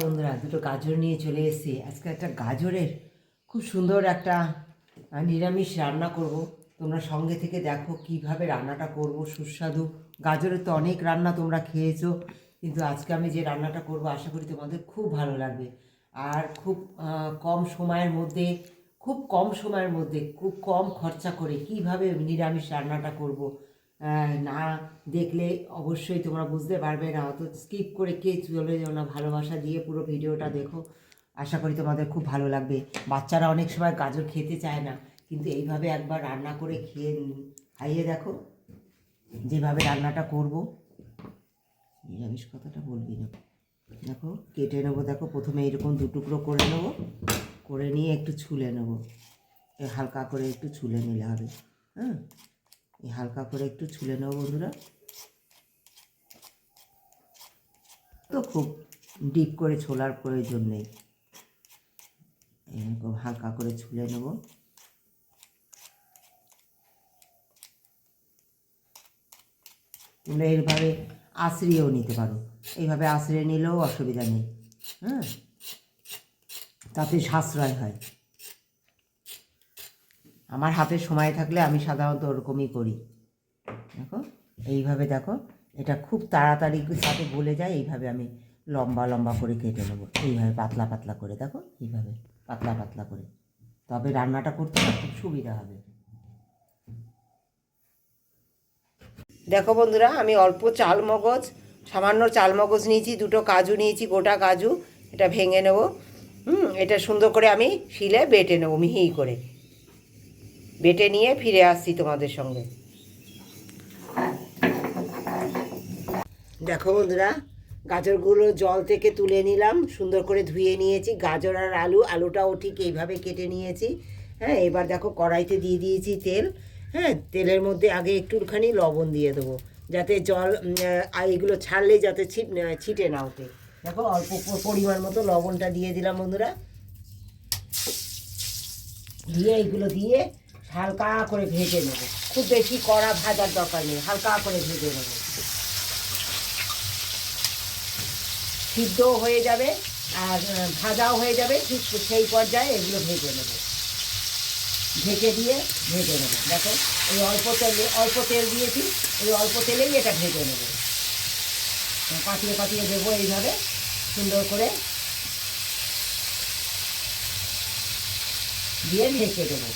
বন্ধুরা, দুটো গাজর নিয়ে চলে এসেছি। আজকে একটা গাজরের খুব সুন্দর একটা নিরামিষ রান্না করব। তোমরা সঙ্গে থেকে দেখো কীভাবে রান্নাটা করব, সুস্বাদু। গাজরের তো অনেক রান্না তোমরা খেয়েছো, কিন্তু আজকে আমি যে রান্নাটা করব, আশা করি তোমাদের খুব ভালো লাগবে। আর খুব কম সময়ের মধ্যে, খুব কম সময়ের মধ্যে, খুব কম খরচা করে কীভাবে নিরামিষ রান্নাটা করব না দেখলে অবশ্যই তোমরা বুঝতে পারবে না, অত স্কিপ করে কে চলে যেও না, ভালোবাসা দিয়ে পুরো ভিডিওটা দেখো। আশা করি তোমাদের খুব ভালো লাগবে। বাচ্চারা অনেক সময় গাজর খেতে চায় না, কিন্তু এইভাবে একবার রান্না করে খেয়ে খাইয়ে দেখো, যেভাবে রান্নাটা করব। নিরামিষ কথাটা বলবি না। দেখো, কেটে নেব, দেখো, প্রথমে এরকম দু টুকরো করে নেব, করে নিয়ে একটু ছুলে নেব। হালকা করে একটু ছুলে নিলে হবে হ্যাঁ? হালকা করে একটু ছুলে নেব বন্ধুরা। তো খুব ডিপ করে ছোলার প্রয়োজন নেই। এরকম হালকা করে ছুলে নেব। তোমরা এইভাবে আশ্রিয়েও নিতে পারো। এইভাবে আশ্রিয়ে নিলেও অসুবিধা নেই। হ্যাঁ? তাতে সাশ্রয় হয়। আমার হাতে সময় থাকলে আমি সাধারণত ওরকমই করি। দেখো, এইভাবে দেখো, এটা খুব তাড়াতাড়ি সাথে গলে যায়, এইভাবে আমি লম্বা লম্বা করে কেটে নেব। এইভাবে পাতলা পাতলা করে, দেখো, এইভাবে পাতলা পাতলা করে। তবে রান্নাটা করতে খুব সুবিধা হবে। দেখো বন্ধুরা, আমি অল্প চাল মগজ, সামান্য চাল মগজ নিয়েছি, দুটো কাজু নিয়েছি, গোটা কাজু, এটা ভেঙে নেব। হুম, এটা সুন্দর করে আমি শিলে বেটে নেব, মিহি করে। বেটে নিয়ে ফিরে আসছি তোমাদের সঙ্গে। দেখো বন্ধুরা, গাজরগুলো জল থেকে তুলে নিলাম, সুন্দর করে ধুয়ে নিয়েছি। গাজর আর আলু, আলুটাও ঠিক এইভাবে কেটে নিয়েছি। হ্যাঁ এবার দেখো কড়াইতে দিয়ে দিয়েছি তেল। হ্যাঁ তেলের মধ্যে আগে একটুখানি লবণ দিয়ে দেবো, যাতে জল এগুলো ছাড়লে যাতে ছিট ছিটে না ওঠে। দেখো অল্প পরিমাণ মতো লবণটা দিয়ে দিলাম বন্ধুরা। দিয়ে এইগুলো দিয়ে হালকা করে ভেজে নেব। খুব বেশি কড়া ভাজার দরকার নেই, হালকা করে ভেজে নেব। সিদ্ধও হয়ে যাবে আর ভাজাও হয়ে যাবে, ঠিক সেই পর্যায়ে এগুলো ভেজে নেব। ঢেকে দিয়ে ভেজে নেব। দেখো, এই অল্প তেলে, অল্প তেল দিয়েছি, এই অল্প তেলেই এটা ভেজে নেব। পাতিয়ে পাতিয়ে দেবো এইভাবে, সুন্দর করে। দিয়ে ঢেকে দেবো।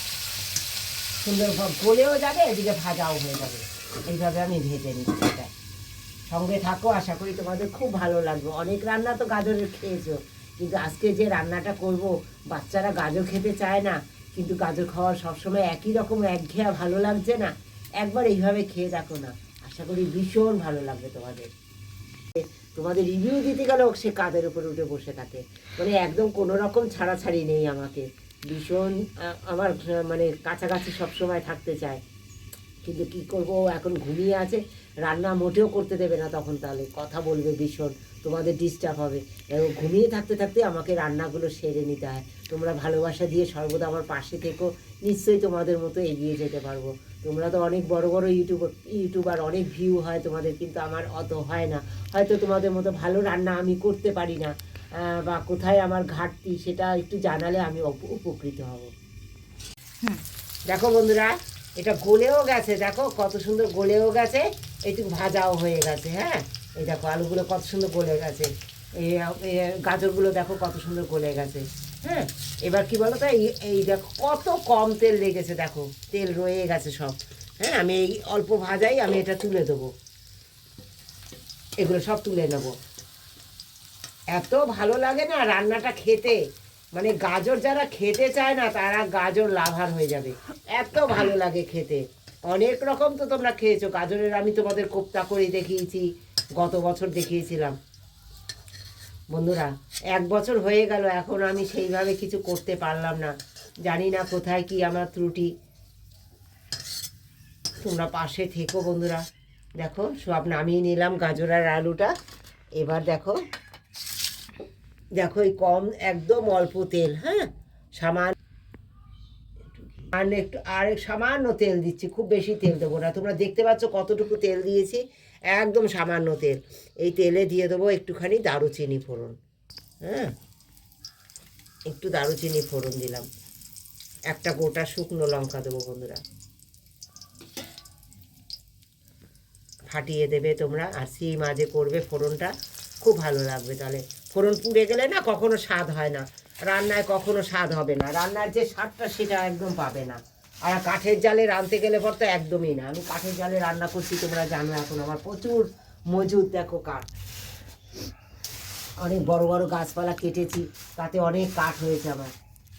সুন্দর গলেও যাবে, এদিকে ভাজাও হয়ে যাবে। এইভাবে আমি ভেজে নিচ্ছি এটা। সঙ্গে থাকো, আশা করি তোমাদের খুব ভালো লাগবে। অনেক রান্না তো গাজরের খেয়েছো, কিন্তু আজকে যে রান্নাটা করব, বাচ্চারা গাজর খেতে চায় না, কিন্তু গাজর খাওয়া সবসময় একই রকম একঘেয়া ভালো লাগছে না। একবার এইভাবে খেয়ে দেখো না। আশা করি ভীষণ ভালো লাগবে তোমাদের। তোমাদের রিভিউ দিতে গেলেও সে কাদের উপরে উঠে বসে থাকে? মানে একদম কোনো রকম ছাড়াছাড়ি নেই আমাকে। ভীষণ আমার মানে কাছাকাছি সবসময় থাকতে চায়। কিন্তু কি করব এখন ঘুমিয়ে আছে, রান্না মোটেও করতে দেবে না তখন তাহলে। কথা বলবে ভীষণ, তোমাদের ডিস্টার্ব হবে। এবং ঘুমিয়ে থাকতে থাকতে আমাকে রান্নাগুলো সেরে নিতে হয়। তোমরা ভালোবাসা দিয়ে সর্বদা আমার পাশে থেকো, নিশ্চয়ই তোমাদের মতো এগিয়ে যেতে পারব। তোমরা তো অনেক বড় বড় ইউটিউব, ইউটিউবার, অনেক ভিউ হয় তোমাদের, কিন্তু আমার অত হয় না। হয়তো তোমাদের মতো ভালো রান্না আমি করতে পারি না। বা কোথায় আমার ঘাটতি সেটা একটু জানালে আমি উপকৃত হব। দেখো বন্ধুরা এটা গলেও গেছে দেখো কত সুন্দর গলেও গেছে এইটুকু ভাজাও হয়ে গেছে হ্যাঁ? এই দেখো আলুগুলো কত সুন্দর গলে গেছে এই গাজরগুলো দেখো কত সুন্দর গলে গেছে হ্যাঁ এবার কি বলো তো এই এই দেখো কত কম তেল লেগেছে দেখো তেল রয়ে গেছে সব হ্যাঁ? আমি এই অল্প ভাজাই আমি এটা তুলে দেবো। এগুলো সব তুলে নেব। এত ভালো লাগে না রান্নাটা খেতে। মানে গাজর যারা খেতে চায় না, তারা গাজর লাভার হয়ে যাবে। এত ভালো লাগে খেতে। অনেক রকম তো তোমরা খেয়েছো। গাজরের আমি তোমাদের কোপ্তা করে দেখিয়েছি, গত বছর দেখিয়েছিলাম। বন্ধুরা, এক বছর হয়ে গেল, এখন আমি সেইভাবে কিছু করতে পারলাম না। জানি না কোথায় কি আমার ত্রুটি। তোমরা পাশে থেকো বন্ধুরা। দেখো, সব নামিয়ে নিলাম গাজর আর আলুটা। এবার দেখো দেখো, এই কম, একদম অল্প তেল হ্যাঁ? সামান্য আর একটু, আর সামান্য তেল দিচ্ছি, খুব বেশি তেল দেবো না। তোমরা দেখতে পাচ্ছ কতটুকু তেল দিয়েছি? একদম সামান্য তেল। এই তেলে দিয়ে দেবো একটুখানি দারুচিনি ফোড়ন হ্যাঁ? একটু দারুচিনি ফোড়ন দিলাম। একটা গোটা শুকনো লঙ্কা দেবো বন্ধুরা। ফাটিয়ে দেবে তোমরা, আর সেই মাঝে করবে ফোড়নটা। খুব ভালো লাগবে তাহলে। ফোড়ন পুড়ে গেলে না কখনো স্বাদ হয় না। রান্নায় কখনো স্বাদ হবে না। রান্নার যে স্বাদটা সেটা একদম পাবে না। আর কাঠের জালে রাঁধতে গেলে পর তো একদমই না। আমি কাঠের জালে রান্না করছি, তোমরা জানো এখন আমার প্রচুর মজুদ, দেখো কাঠ। অনেক বড় বড় গাছপালা কেটেছি, তাতে অনেক কাঠ হয়েছে আমার।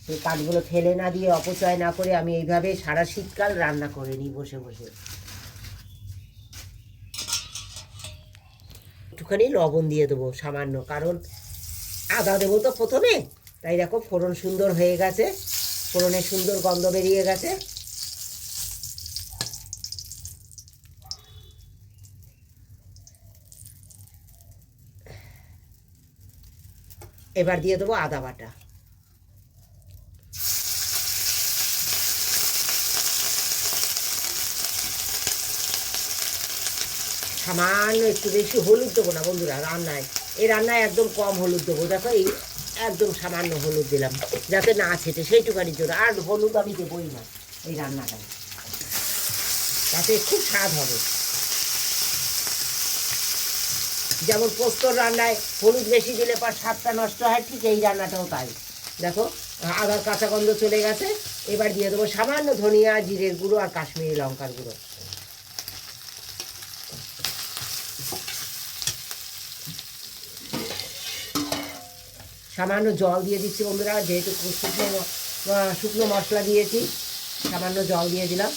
সেই কাঠগুলো ফেলে না দিয়ে, অপচয় না করে আমি এইভাবে সারা শীতকাল রান্না করে নিই বসে বসে। একটুখানি লবণ দিয়ে দেবো সামান্য, কারণ আদা দেবো তো প্রথমে। তাই দেখো ফোড়ন সুন্দর হয়ে গেছে। ফোড়নের সুন্দর গন্ধ বেরিয়ে গেছে। এবার দিয়ে দেবো আদা বাটা। সামান্য একটু বেশি হলুদ দেবো না বন্ধুরা, রান্নায়। এই রান্নায় একদম কম হলুদ দেবো। দেখো এই একদম সামান্য হলুদ দিলাম, যাতে না ছেটে, সেইটুকানির জন্য। আর হলুদ আমি দেবই না এই রান্নাটায়। তাতে খুব স্বাদ হবে। যেমন পোস্তর রান্নায় হলুদ বেশি দিলে পর স্বাদটা নষ্ট হয়, ঠিক এই রান্নাটাও তাই। দেখো, আদার কাঁচা গন্ধ চলে গেছে। এবার দিয়ে দেবো সামান্য ধনিয়া, জিরের গুঁড়ো আর কাশ্মীরি লঙ্কার গুঁড়ো। সামান্য জল দিয়ে দিচ্ছি বন্ধুরা, যেহেতু শুকনো শুকনো মশলা দিয়েছি, সামান্য জল দিয়ে দিলাম।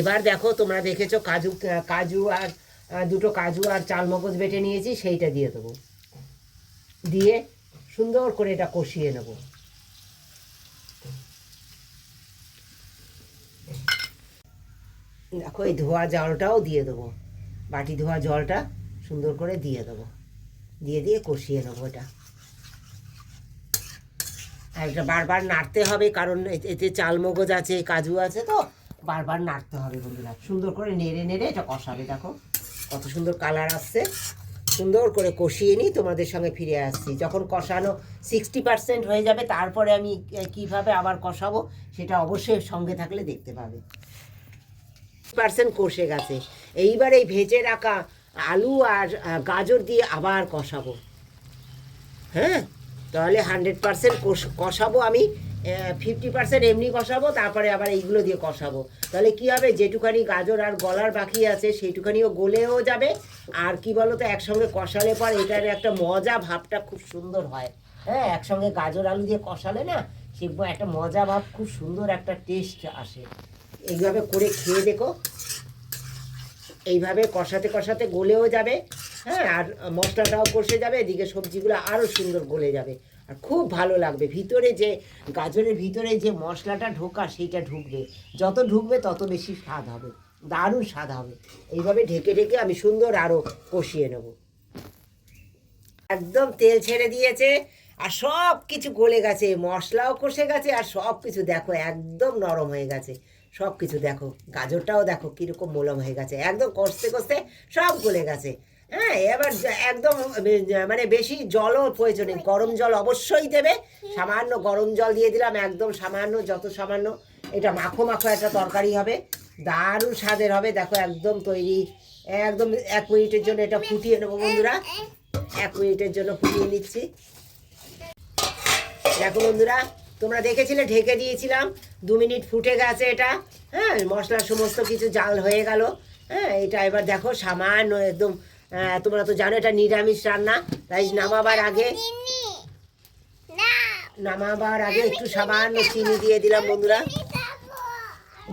এবার দেখো তোমরা দেখেছ কাজু কাজু আর দুটো কাজু আর চালমগজ বেটে নিয়েছি, সেইটা দিয়ে দেবো। দিয়ে সুন্দর করে এটা কষিয়ে নেব। দেখো এই ধোয়া জলটাও দিয়ে দেবো। বাটি ধোয়া জলটা সুন্দর করে দিয়ে দেবো। দিয়ে দিয়ে কষিয়ে নেব এটা আর এটা বারবার নাড়তে হবে, কারণ এতে- এতে চালমগজ আছে, কাজু আছে, তো বারবার নাড়তে হবে বন্ধুরা। সুন্দর করে নেড়ে নেড়ে এটা কষাবে, দেখো। কত সুন্দর কালার আসছে। সুন্দর করে কষিয়ে নিই, তোমাদের সঙ্গে ফিরে আসছি। যখন কষানো সিক্সটি পার্সেন্ট হয়ে যাবে, তারপরে আমি কীভাবে আবার কষাবো, সেটা অবশ্যই সঙ্গে থাকলে দেখতে পাবে। পার্সেন্ট কষে গেছে। এইবার এই ভেজে রাখা আলু আর গাজর দিয়ে আবার কষাবো। হ্যাঁ? তাহলে হান্ড্রেড পার্সেন্ট কষাবো আমি ফিফটি পার্সেন্ট এমনি কষাবো, তারপরে আবার এইগুলো দিয়ে কষাবো। তাহলে কি হবে? যেটুখানি গাজর আর গলার বাকি আছে, সেইটুখানিও গলেও যাবে। আর কি বলো তো একসঙ্গে কষালে পর এটার একটা মজা ভাবটা খুব সুন্দর হয়। হ্যাঁ একসঙ্গে গাজর আলু দিয়ে কষালে না, সে একটা মজা ভাব, খুব সুন্দর একটা টেস্ট আসে। এইভাবে করে খেয়ে দেখো। এইভাবে কষাতে কষাতে গলেও যাবে হ্যাঁ আর মশলাটাও কষে যাবে, এদিকে সবজিগুলো আরও সুন্দর গলে যাবে। আর খুব ভালো লাগবে, ভিতরে যে, গাজরের ভিতরে যে মশলাটা ঢোকা সেইটা ঢুকবে। যত ঢুকবে তত বেশি স্বাদ হবে, দারুণ স্বাদ হবে। এইভাবে ঢেকে ঢেকে আমি সুন্দর আরও কষিয়ে নেব। একদম তেল ছেড়ে দিয়েছে, আর সব কিছু গলে গেছে, মশলাও কষে গেছে, আর সব কিছু দেখো একদম নরম হয়ে গেছে। সব কিছু দেখো, গাজরটাও দেখো কীরকম মোলম হয়ে গেছে, একদম কষতে কষতে সব গলে গেছে। হ্যাঁ এবার একদম মানে বেশি জলও প্রয়োজন গরম জল অবশ্যই দেবে। সামান্য গরম জল দিয়ে দিলাম, একদম সামান্য, যত সামান্য, এটা মাখো মাখো একটা তরকারি হবে, দারুণ স্বাদের হবে, দেখো একদম তৈরি, একদম এক মিনিটের জন্য এটা ফুটিয়ে নেব বন্ধুরা, এক মিনিটের জন্য ফুটিয়ে নিচ্ছি। দেখো বন্ধুরা, তোমরা দেখেছিলে, ঢেকে দিয়েছিলাম দু মিনিট ফুটে গেছে এটা। হ্যাঁ মশলা সমস্ত কিছু জাল হয়ে গেল। হ্যাঁ এটা এবার দেখো সামান্য একদম তোমরা তো জানো এটা নিরামিষ রান্না। তাই নামাবার আগে নামাবার আগে একটু সামান্য চিনি দিয়ে দিলাম বন্ধুরা।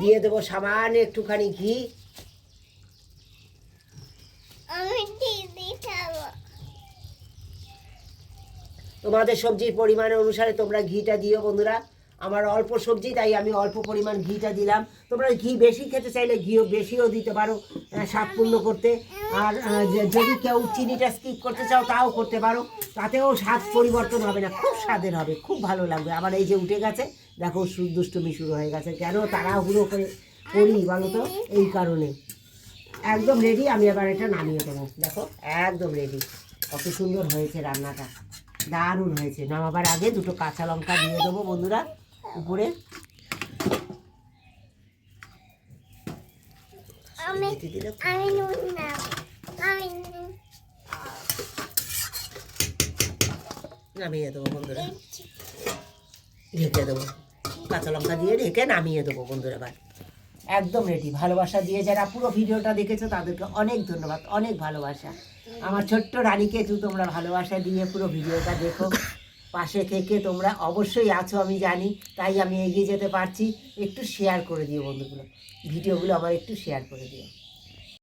দিয়ে দেবো সামান্য একটুখানি ঘি। তোমাদের সবজির পরিমাণ অনুসারে তোমরা ঘিটা দিও বন্ধুরা। আমার অল্প সবজি তাই আমি অল্প পরিমাণ ঘিটা দিলাম। তোমরা ঘি বেশি খেতে চাইলে ঘিও বেশিও দিতে পারো আহ, স্বাদপূর্ণ করতে। আর যদি কেউ চিনিটা স্কিপ করতে চাও তাও করতে পারো। তাতেও স্বাদ পরিবর্তন হবে না খুব স্বাদের হবে খুব ভালো লাগবে। আবার এই যে উঠে গেছে দেখো দুষ্টুমি শুরু হয়ে গেছে। কেন তাড়াহুড়ো করে করি বলো তো? এই কারণে। একদম রেডি আমি এবার এটা নামিয়ে দেবো। দেখো একদম রেডি কত সুন্দর হয়েছে রান্নাটা। দারুণ হয়েছে। নামাবার আগে দুটো কাঁচা লঙ্কা দিয়ে দেবো বন্ধুরা। উপরে। নামিয়ে দেবো বন্ধুরা। ঢেকে দেবো। কাঁচা লঙ্কা দিয়ে ঢেকে নামিয়ে দেবো বন্ধুরা এবার। একদম রেডি ভালোবাসা দিয়ে যারা পুরো ভিডিওটা দেখেছ তাদেরকে অনেক ধন্যবাদ অনেক ভালোবাসা। আমার ছোট্ট রানীকে একটু তোমরা ভালোবাসা দিয়ে পুরো ভিডিওটা দেখো। পাশে থেকে তোমরা অবশ্যই আছো, আমি জানি, তাই আমি এগিয়ে যেতে পারছি। একটু শেয়ার করে দিও বন্ধুগুলো। ভিডিওগুলো আমার একটু শেয়ার করে দিও।